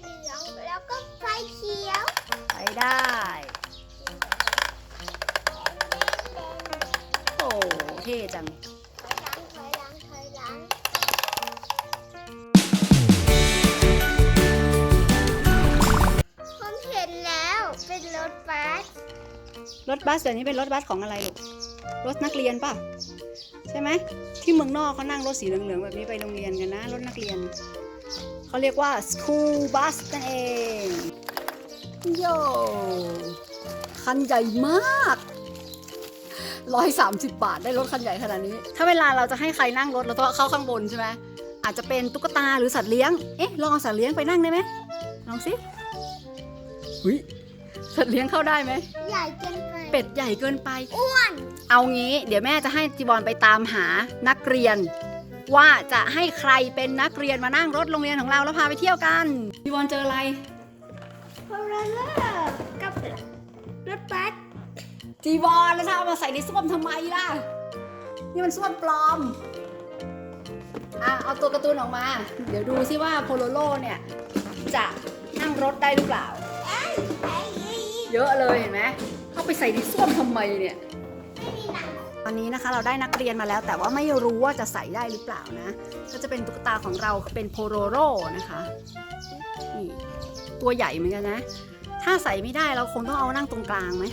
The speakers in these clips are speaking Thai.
เหลืองแล้วก็ไฟเขียวไปได้ โอ้เท่จัง ถอยหลังถอยหลังถอยหลังผมเห็นแล้วเป็นรถบัสรถบัสเดี๋ยวนี้เป็นรถบัสของอะไรลูก รถนักเรียนป่ะ ใช่ไหม ที่เมืองนอกเขานั่งรถสีเหลืองๆแบบนี้ไปโรงเรียนกันนะ รถนักเรียน เขาเรียกว่า school bus นั่นเองโยคันใหญ่มากร้อยสามสิบบาทได้รถคันใหญ่ขนาดนี้ ถ้าเวลาเราจะให้ใครนั่งรถเราต้องเข้าข้างบนใช่ไหมอาจจะเป็นตุ๊กตาหรือสัตว์เลี้ยง เอ๊ะ ลองเอาสัตว์เลี้ยงไปนั่งได้ไหมลองสิหุยสัตว์เลี้ยงเข้าได้ไหม ใหญ่เกินไป เป็ดใหญ่เกินไป อ้วน เอางี้ เดี๋ยวแม่จะให้จีบอลไปตามหานักเรียน ว่าจะให้ใครเป็นนักเรียนมานั่งรถโรงเรียนของเราแล้วพาไปเที่ยวกันจีบอลเจออะไรพอลเลอร์กับรถบัสจีบอลแล้วจะเอามาใส่ในส้วมทำไมล่ะ นี่มันส้วมปลอมอะเอาตัวการ์ตูนออกมา เดี๋ยวดูซิว่าโพโลโลเนี่ย จะนั่งรถได้หรือเปล่า เยอะเลยเห็นไหมเอาไปใส่ในส้วมทำไมเนี่ยไม่มีห นังตอนนี้นะคะ เราได้นักเรียนมาแล้ว แต่ว่าไม่รู้ว่าจะใส่ได้หรือเปล่านะ ก็จะเป็นตุ๊กตาของเราเป็นโพโรโรนะคะนี่ตัวใหญ่เหมือนกันนะ ถ้าใส่ไม่ได้เราคงต้องเอานั่งตรงกลางไหม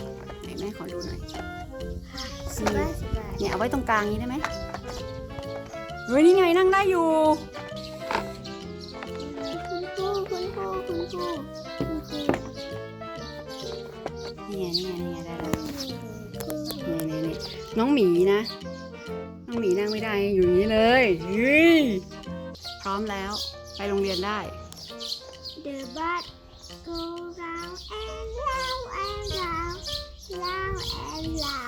ไหนแม่ขอดูหน่อยสบายสบายเนี่ยเอาไว้ตรงกลางนี้ได้ไหมเฮ้ยนี่ไงนั่งได้อยู่คุณครูคุณครูคุณครูคุณครู นี่ไงนี่ไงนี่ไงได้แล้วนี่นี่นี่น้องหมีนะ น้องหมีนั่งไม่ได้อยู่อย่างนี้เลยเฮ้ยพร้อมแล้วไปโรงเรียนได้ The bus go round and round and round round and round